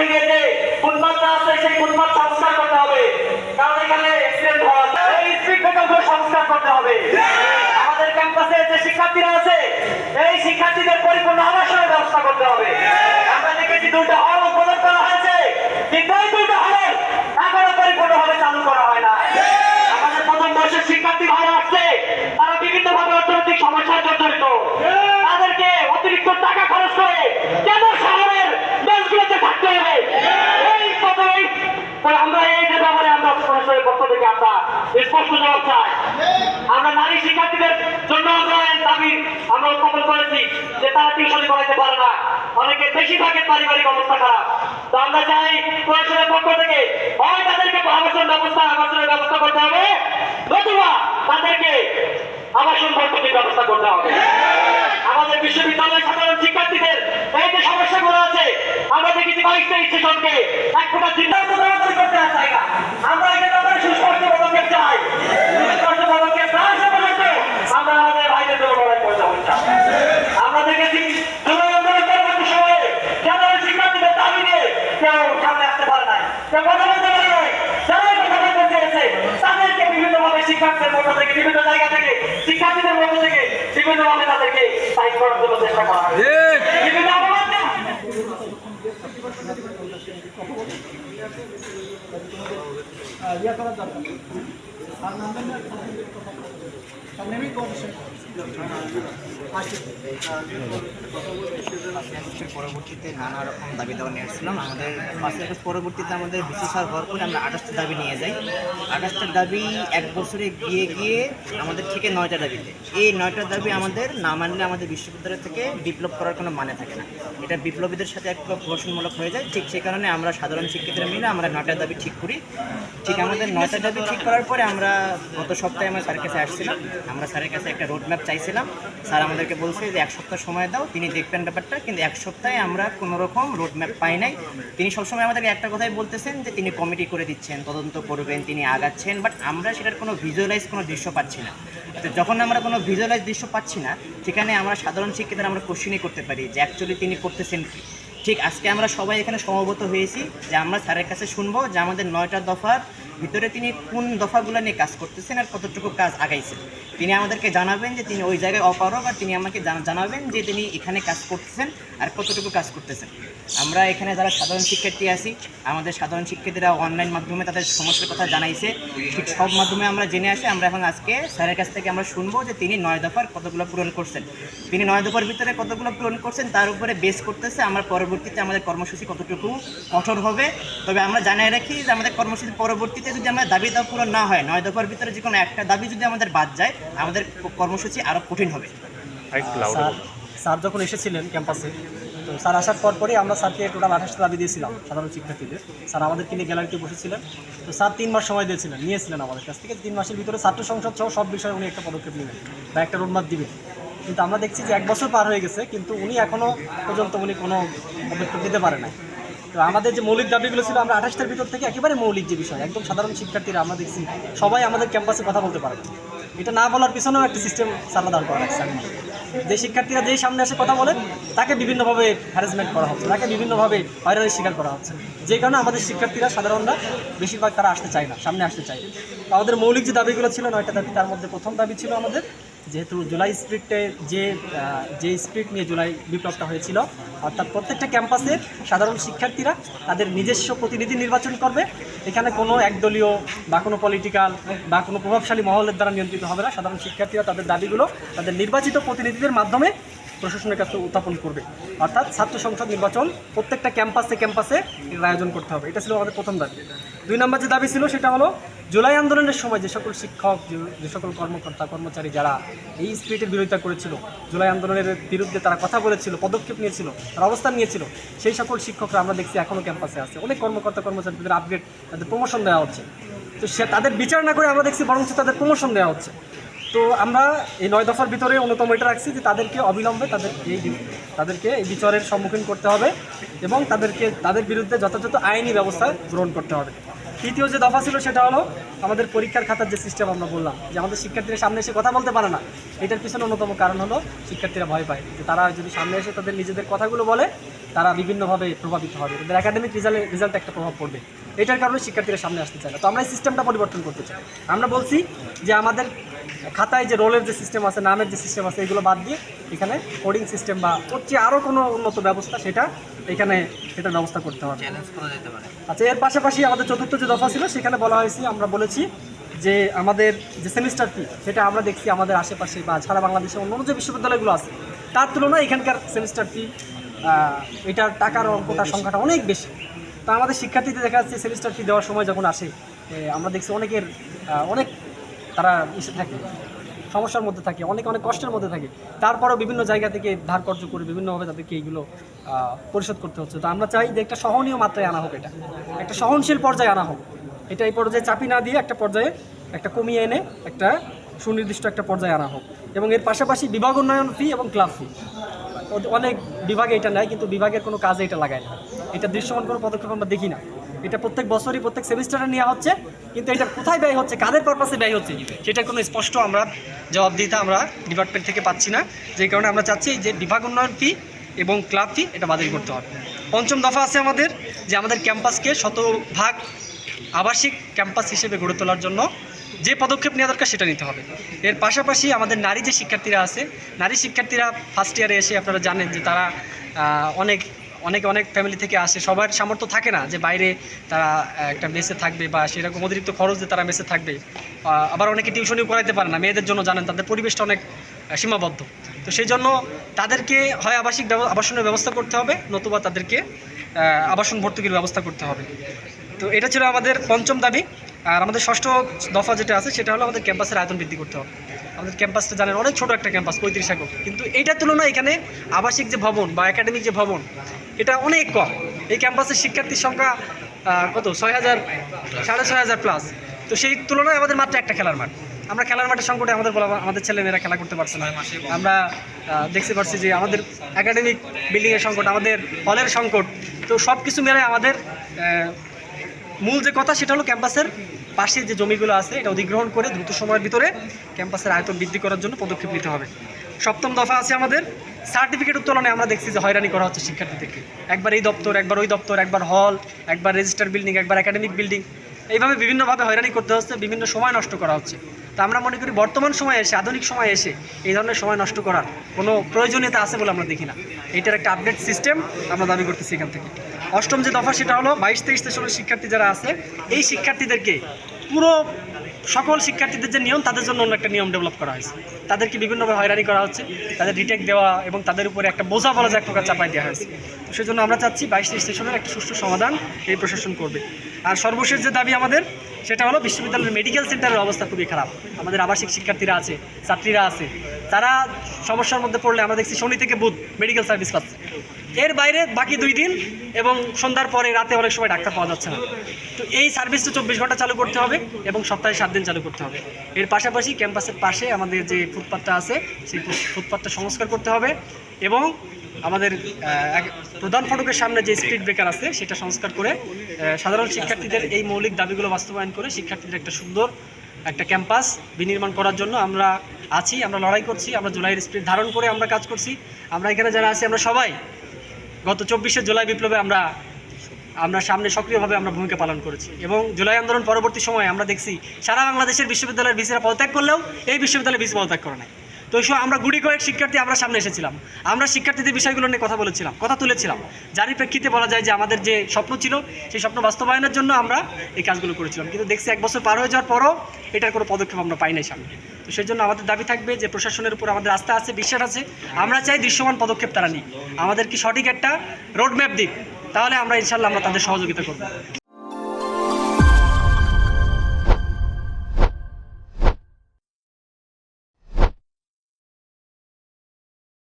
সামনে থেকে যে আছে, সেই ফুটপাথ সংস্কার করতে হবে। কারণ এখানে অ্যাক্সিডেন্ট হওয়া এই স্ট্রিট সংস্কার করতে হবে। আমাদের ক্যাম্পাসে যে শিক্ষার্থীরা আছে, এই শিক্ষার্থীদের পরিপূর্ণ আবাসনের ব্যবস্থা করতে হবে। আমরা দেখেছি দুইটা হল উদ্বোধন করা হয়েছে। কিন্তু এই দুইটা হলের এখনও পরিপূর্ণভাবে চালু করা হয় না আমাদের প্রথম বর্ষের শিক্ষার্থী ভাইরা আসছে তারা বিভিন্ন ভাবে অর্থনৈতিক সমস্যায় জর্জরিত তাদেরকে অতিরিক্ত টাকা খরচ করে কেন শহরের দেশগুলোতে থাকতে হবে এই পদে আমরা এই যে ব্যাপারে আমরা প্রশাসনের পক্ষ থেকে আমরা স্পষ্ট জবাব চাই। আমরা নারী শিক্ষার্থীদের জন্য দাবি আমরা উত্থাপন করেছি যে তারা টিউশনি করাইতে পারে না। অনেকে বেশিরভাগের পারিবারিক অবস্থা খারাপ। তো আমরা চাই প্রশাসনের পক্ষ থেকে হয় তাদেরকে আবাসন ব্যবস্থা, আবাসনের ব্যবস্থা করতে হবে, নতুবা তাদেরকে আবাসন ভর্তির ব্যবস্থা করতে হবে আমাদের বিশ্ববিদ্যালয়ের সাধারণ শিক্ষার্থীদের এই যে সমস্যাগুলো আছে আমরা দেখেছি বাইশ তেইশ সেশনকে এক ফোটা চিন্তা দৌড়াদৌড়ি করতে চাই আমরা এখানে আমরা সুস্পষ্ট পদক্ষেপ চাই। সুস্পষ্ট পদক্ষেপ না আসা পর্যন্ত আমরা আমাদের ভাইদের জন্য লড়াই করতে হচ্ছে আমরা দেখেছি জুলাই আন্দোলন পরবর্তী সময়ে সাধারণ শিক্ষার্থীদের দাবি নিয়ে কেউ সামনে আসতে পারে নাই কেউ কথা বলতে পারে নাই যারাই কথা বলতে চেয়েছে তাদেরকে বিভিন্নভাবে শিক্ষার্থীদের মধ্য থেকে বিভিন্ন জায়গা থেকে শিক্ষার্থীদের মধ্য থেকে বিভিন্নভাবে তাদেরকে সাইড করার জন্য চেষ্টা করা হয়। পরবর্তীতে নানা রকম দাবি দেওয়া নিয়ে আসছিলাম। আমাদের পাঁচের পরবর্তীতে আমাদের বিসি সার হওয়ার পরে আমরা আঠাশটা দাবি নিয়ে যাই। আঠাশটা দাবি এক বছরে গিয়ে গিয়ে আমাদের থেকে নয়টা দাবিতে। এই নয়টা দাবি আমাদের না মানলে আমাদের বিশ্ববিদ্যালয় থেকে বিপ্লব করার কোনো মানে থাকে না। এটা বিপ্লবীদের সাথে একটু প্রহসনমূলক হয়ে যায়। ঠিক সেই কারণে আমরা সাধারণ শিক্ষিতরা মিলে আমরা নয়টা দাবি ঠিক করি। ঠিক আমাদের নয়টা দাবি ঠিক করার পরে আমরা গত সপ্তাহে আমরা স্যারের কাছে আসছিলাম। আমরা স্যারের কাছে একটা রোড ম্যাপ চাইছিলাম। স্যার আমাদেরকে বলছে যে এক সপ্তাহ সময় দাও, তিনি দেখবেন ব্যাপারটা, কিন্তু এক সপ্তাহে আমরা কোনো রকম রোড ম্যাপ পাই নাই। তিনি সবসময় আমাদেরকে একটা কথাই বলতেছেন যে তিনি কমিটি করে দিচ্ছেন, তদন্ত করবেন, তিনি আগাচ্ছেন বাট আমরা সেটার কোনো ভিজুয়ালাইজ কোনো দৃশ্য পাচ্ছি না। তো যখন আমরা কোনো ভিজুয়ালাইজ দৃশ্য পাচ্ছি না, সেখানে আমরা সাধারণ শিক্ষিতরা আমরা কোশ্চেনই করতে পারি যে অ্যাকচুয়ালি তিনি করতেছেন কি। ঠিক, আজকে আমরা সবাই এখানে সমবত হয়েছি যে আমরা স্যারের কাছে শুনব যে আমাদের নয়টা দফার ভিতরে তিনি কোন দফাগুলো নিয়ে কাজ করতেছেন আর কতটুকু কাজ আগাইছেন। তিনি আমাদেরকে জানাবেন যে তিনি ওই জায়গায় অপারক আর তিনি আমাকে জানাবেন যে তিনি এখানে কাজ করতেছেন আর কতটুকু কাজ করতেছেন। আমরা এখানে যারা সাধারণ শিক্ষার্থী আছি আমাদের সাধারণ শিক্ষার্থীরা অনলাইন মাধ্যমে তাদের সমস্যার কথা জানাইছে। ঠিক সব মাধ্যমে আমরা জেনে আসি আমরা এখন আজকে স্যারের কাছ থেকে আমরা শুনব যে তিনি নয় দফার কতগুলো পূরণ করছেন। তিনি নয় দফার ভিতরে কতগুলো পূরণ করছেন তার উপরে বেস করতেছে আমরা পরবর্তীতে আমাদের কর্মসূচি কতটুকু কঠোর হবে। তবে আমরা জানিয়ে রাখি যে আমাদের কর্মসূচি পরবর্তীতে যদি আমরা দাবি দাওয়া পূরণ না হয় নয় দফার ভিতরে যে কোনো একটা দাবি যদি আমাদের বাদ যায় আমাদের কর্মসূচি আরও কঠিন হবে। স্যার স্যার যখন এসেছিলেন ক্যাম্পাসে তো স্যার আসার পর পরই আমরা স্যারকে টোটাল আঠাশটা দাবি দিয়েছিলাম, সাধারণ শিক্ষার্থীদের। স্যার আমাদেরকে নিয়ে গ্যালারিতে বসেছিলেন। তো স্যার তিন মাস সময় দিয়েছিলেন, নিয়েছিলেন আমাদের কাছ থেকে। তিন মাসের ভিতরে ছাত্র সংসদ সহ সব বিষয়ে উনি একটা পদক্ষেপ নেবেন বা একটা রোডমাপ দিবেন। কিন্তু আমরা দেখছি যে এক বছর পার হয়ে গেছে, কিন্তু উনি এখনও পর্যন্ত উনি কোনো পদক্ষেপ দিতে পারে নাই। তো আমাদের যে মৌলিক দাবিগুলো ছিল, আমরা আঠাশটার ভিতর থেকে একেবারে মৌলিক যে বিষয়, একদম সাধারণ শিক্ষার্থীরা আমরা দেখছি, সবাই আমাদের ক্যাম্পাসে কথা বলতে পারে। এটা না বলার পিছনেও একটা সিস্টেম সারা দাঁড় করা রাখছে যে শিক্ষার্থীরা যেই সামনে এসে কথা বলে, তাকে বিভিন্নভাবে হ্যারাসমেন্ট করা হচ্ছে, তাকে বিভিন্নভাবে হয়রানির শিকার করা হচ্ছে যে কারণে আমাদের শিক্ষার্থীরা, সাধারণরা বেশিরভাগ তারা আসতে চায় না, সামনে আসতে চায় না। আমাদের মৌলিক যে দাবিগুলো ছিল, নয়টা দাবি, তার মধ্যে প্রথম দাবি ছিল আমাদের যেহেতু জুলাই স্প্রিটে যে যে স্প্রিট নিয়ে জুলাই বিপ্লবটা হয়েছিল, অর্থাৎ প্রত্যেকটা ক্যাম্পাসের সাধারণ শিক্ষার্থীরা তাদের নিজস্ব প্রতিনিধি নির্বাচন করবে। এখানে কোনো একদলীয় বা কোনো পলিটিক্যাল বা কোনো প্রভাবশালী মহলের দ্বারা নিয়ন্ত্রিত হবে না। সাধারণ শিক্ষার্থীরা তাদের দাবিগুলো তাদের নির্বাচিত প্রতিনিধিদের মাধ্যমে প্রশাসনের কাছে উত্থাপন করবে। অর্থাৎ ছাত্র সংসদ নির্বাচন প্রত্যেকটা ক্যাম্পাসে ক্যাম্পাসে এর আয়োজন করতে হবে। এটা ছিল আমাদের প্রথম দাবি। দুই নম্বর যে দাবি ছিল সেটা হলো, জুলাই আন্দোলনের সময় যে সকল শিক্ষক, যে- সকল কর্মকর্তা, কর্মচারী যারা এই স্পিরিটের বিরোধিতা করেছিল, জুলাই আন্দোলনের বিরুদ্ধে তারা কথা বলেছিল, পদক্ষেপ নিয়েছিল, তারা অবস্থান নিয়েছিল, সেই সকল শিক্ষকরা আমরা দেখছি এখনও ক্যাম্পাসে আছে। অনেক কর্মকর্তা, কর্মচারীদের আপগ্রেড তাদের প্রমোশন দেওয়া হচ্ছে। তো সে, তাদের বিচার না করে আমরা দেখছি বরঞ্চ তাদের প্রমোশন দেওয়া হচ্ছে। তো আমরা এই নয় দফার ভিতরে অন্যতম এটা রাখছি যে তাদেরকে অবিলম্বে তাদের এই তাদেরকে এই বিচারের সম্মুখীন করতে হবে এবং তাদেরকে, তাদের বিরুদ্ধে যথাযথ আইনি ব্যবস্থা গ্রহণ করতে হবে। তৃতীয় যে দফা ছিল সেটা হলো আমাদের পরীক্ষার খাতার যে সিস্টেম আমরা বললাম, যে আমাদের শিক্ষার্থীরা সামনে এসে কথা বলতে পারে না। এটার পিছনে অন্যতম কারণ হলো শিক্ষার্থীরা ভয় পায়, যে তারা যদি সামনে এসে তাদের নিজেদের কথাগুলো বলে, তারা বিভিন্নভাবে প্রভাবিত হবে। তাদের একাডেমিক রেজাল্ট রেজাল্টে একটা প্রভাব পড়বে। এটার কারণে শিক্ষার্থীরা সামনে আসতে চায় না। তো আমরা এই সিস্টেমটা পরিবর্তন করতে চাই। আমরা বলছি যে আমাদের খাতায় যে রোলের যে সিস্টেম আছে নামের যে সিস্টেম আছে এগুলো বাদ দিয়ে এখানে কোডিং সিস্টেম বা চেয়ে আরও কোনো উন্নত ব্যবস্থা সেটা এখানে সেটার ব্যবস্থা করতে হবে। আচ্ছা এর পাশাপাশি আমাদের চতুর্থ যে দফা ছিল সেখানে বলা হয়েছে আমরা বলেছি যে আমাদের যে সেমিস্টার ফি সেটা আমরা দেখছি আমাদের আশেপাশে বা সারা বাংলাদেশে অন্য অন্য যে বিশ্ববিদ্যালয়গুলো আছে তার তুলনায় এখানকার সেমিস্টার ফি এটার টাকার অঙ্কটার সংখ্যাটা অনেক বেশি। তো আমাদের শিক্ষার্থীদের দেখা যাচ্ছে সেমিস্টার ফি দেওয়ার সময় যখন আসে আমরা দেখছি অনেকের অনেক তারা ইসে থাকে, সমস্যার মধ্যে থাকে, অনেক অনেক কষ্টের মধ্যে থাকে। তারপরেও বিভিন্ন জায়গা থেকে ধার কর্য করে বিভিন্নভাবে তাদেরকে এইগুলো পরিশোধ করতে হচ্ছে। তো আমরা চাই যে একটা সহনীয় মাত্রায় আনা হোক এটা। একটা সহনশীল পর্যায়ে আনা হোক। এটা এই পর্যায়ে চাপি না দিয়ে একটা পর্যায়ে একটা কমিয়ে এনে একটা সুনির্দিষ্ট একটা পর্যায়ে আনা হোক। এবং এর পাশাপাশি বিভাগ উন্নয়ন ফি এবং ক্লাব ফি অনেক বিভাগে এটা নেয়, কিন্তু বিভাগের কোনো কাজে এটা লাগায় না। এটা দৃশ্যমান কোনো পদক্ষেপ আমরা দেখি না। এটা প্রত্যেক বছরই, প্রত্যেক সেমিস্টারে নেওয়া হচ্ছে, কিন্তু এটা কোথায় ব্যয় হচ্ছে, কাদের পারপাসে ব্যয় হচ্ছে, সেটার কোনো স্পষ্ট আমরা জবাবদিহিতা আমরা ডিপার্টমেন্ট থেকে পাচ্ছি না। যে কারণে আমরা চাচ্ছি যে বিভাগ উন্নয়ন ফি এবং ক্লাব ফি এটা বাতিল করতে হবে। পঞ্চম দফা আছে আমাদের, যে আমাদের ক্যাম্পাসকে শতভাগ আবাসিক ক্যাম্পাস হিসেবে গড়ে তোলার জন্য যে পদক্ষেপ নেওয়া দরকার সেটা নিতে হবে। এর পাশাপাশি আমাদের নারী যে শিক্ষার্থীরা আছে, নারী শিক্ষার্থীরা ফার্স্ট ইয়ারে এসে আপনারা জানেন যে তারা অনেক অনেক অনেক ফ্যামিলি থেকে আসে, সবার সামর্থ্য থাকে না যে বাইরে তারা একটা মেসে থাকবে বা সেরকম অতিরিক্ত খরচ দিয়ে তারা মেসে থাকবে। আবার অনেকে টিউশনিও করাইতে পারে না, মেয়েদের জন্য জানেন, তাদের পরিবেশটা অনেক সীমাবদ্ধ। তো সেই জন্য তাদেরকে হয় আবাসিক আবাসনের ব্যবস্থা করতে হবে, নতুবা তাদেরকে আবাসন ভর্তুকির ব্যবস্থা করতে হবে। তো এটা ছিল আমাদের পঞ্চম দাবি। আর আমাদের ষষ্ঠ দফা যেটা আছে, সেটা হলো আমাদের ক্যাম্পাসের আয়তন বৃদ্ধি করতে হবে। আমাদের ক্যাম্পাসটা জানেন, অনেক ছোট একটা ক্যাম্পাস, পঁয়ত্রিশ একর। কিন্তু এইটার তুলনায় এখানে আবাসিক যে ভবন বা একাডেমিক যে ভবন এটা অনেক কম। এই ক্যাম্পাসের শিক্ষার্থীর সংখ্যা কত? ছয় হাজার সাড়ে ছয় হাজার প্লাস তো সেই তুলনায় আমাদের মাত্র একটা খেলার মাঠ। আমরা খেলার মাঠের সংকটে আমাদের বলা আমাদের ছেলেমেয়েরা খেলা করতে পারছে না। আমরা দেখতে পাচ্ছি যে আমাদের একাডেমিক বিল্ডিংয়ের সংকট আমাদের হলের সংকট। তো সব কিছু মিলে আমাদের মূল যে কথা সেটা হলো ক্যাম্পাসের পাশে যে জমিগুলো আছে এটা অধিগ্রহণ করে দ্রুত সময়ের ভিতরে ক্যাম্পাসের আয়তন বৃদ্ধি করার জন্য পদক্ষেপ নিতে হবে। সপ্তম দফা আছে আমাদের সার্টিফিকেট উত্তোলনে আমরা দেখছি যে হয়রানি করা হচ্ছে শিক্ষার্থীদেরকে। একবার এই দপ্তর, একবার ওই দপ্তর, একবার হল, একবার রেজিস্টার বিল্ডিং, একবার একাডেমিক বিল্ডিং। এইভাবে বিভিন্নভাবে হয়রানি করতে হচ্ছে, বিভিন্ন সময় নষ্ট করা হচ্ছে। তা আমরা মনে করি বর্তমান সময়ে এসে, আধুনিক সময়ে এসে এই ধরনের সময় নষ্ট করার কোনো প্রয়োজনীয়তা আছে বলে আমরা দেখি না। এটার একটা আপডেট সিস্টেম আমরা দাবি করতেছি এখান থেকে। অষ্টম যে দফা, সেটা হলো বাইশ, তেইশ তেসরের শিক্ষার্থী যারা আছে, এই শিক্ষার্থীদেরকে পুরো সকল শিক্ষার্থীদের যে নিয়ম, তাদের জন্য অন্য একটা নিয়ম ডেভেলপ করা হয়েছে। তাদেরকে বিভিন্নভাবে হয়রানি করা হচ্ছে, তাদের রিটেক দেওয়া এবং তাদের উপরে একটা বোঝা বলা যায় এক প্রকার চাপাই দেওয়া হয়েছে। তো সেজন্য আমরা চাচ্ছি বাইশ স্টেশনের একটা সুষ্ঠু সমাধান এই প্রশাসন করবে। আর সর্বশেষ যে দাবি আমাদের, সেটা হলো বিশ্ববিদ্যালয়ের মেডিকেল সেন্টারের অবস্থা খুবই খারাপ। আমাদের আবাসিক শিক্ষার্থীরা আছে, ছাত্রীরা আছে। তারা সমস্যার মধ্যে পড়লে আমরা দেখছি শনি থেকে বুধ মেডিকেল সার্ভিস পাচ্ছে। এর বাইরে বাকি দুই দিন এবং সন্ধ্যার পরে রাতে অনেক সময় ডাক্তার পাওয়া যাচ্ছে না। তো এই সার্ভিসটা চব্বিশ ঘণ্টা চালু করতে হবে এবং সপ্তাহে সাত দিন চালু করতে হবে। এর পাশাপাশি ক্যাম্পাসের পাশে আমাদের যে ফুটপাথটা আছে, সেই ফুট- ফুটপাথটা সংস্কার করতে হবে এবং আমাদের প্রধান ফটকের সামনে যে স্পিড ব্রেকার আছে, সেটা সংস্কার করে সাধারণ শিক্ষার্থীদের এই মৌলিক দাবিগুলো বাস্তবায়ন করে শিক্ষার্থীদের একটা সুন্দর একটা ক্যাম্পাস বিনির্মাণ করার জন্য আমরা আছি, আমরা লড়াই করছি, আমরা জুলাইয়ের স্পিড ধারণ করে আমরা কাজ করছি। আমরা এখানে যারা আছি, আমরা সবাই গত চব্বিশে জুলাই বিপ্লবে আমরা আমরা সামনে সক্রিয়ভাবে আমরা ভূমিকা পালন করেছি। এবং জুলাই আন্দোলন পরবর্তী সময়ে আমরা দেখছি সারা বাংলাদেশের বিশ্ববিদ্যালয়ের ভিসিরা পদত্যাগ করলেও এই বিশ্ববিদ্যালয়ের ভিসি পদত্যাগ করে নাই। তো সময় আমরা গুড়ি কয়েক শিক্ষার্থী আমরা সামনে এসেছিলাম। আমরা শিক্ষার্থীদের বিষয়গুলো নিয়ে কথা বলেছিলাম, কথা তুলেছিলাম। যারই প্রেক্ষিতে বলা যায় যে আমাদের যে স্বপ্ন ছিল, সেই স্বপ্ন বাস্তবায়নের জন্য আমরা এই কাজগুলো করেছিলাম। কিন্তু দেখছি এক বছর পার হয়ে যাওয়ার পরও এটার কোনো পদক্ষেপ আমরা পাই নাই সামনে। তো সেই জন্য আমাদের দাবি থাকবে যে প্রশাসনের উপর আমাদের আস্থা আছে, বিশ্বাস আছে। আমরা চাই দৃশ্যমান পদক্ষেপ তারা নিক। আমাদের কি সঠিক একটা রোডম্যাপ দিক, তাহলে আমরা ইনশাল্লাহ আমরা তাদের সহযোগিতা করব।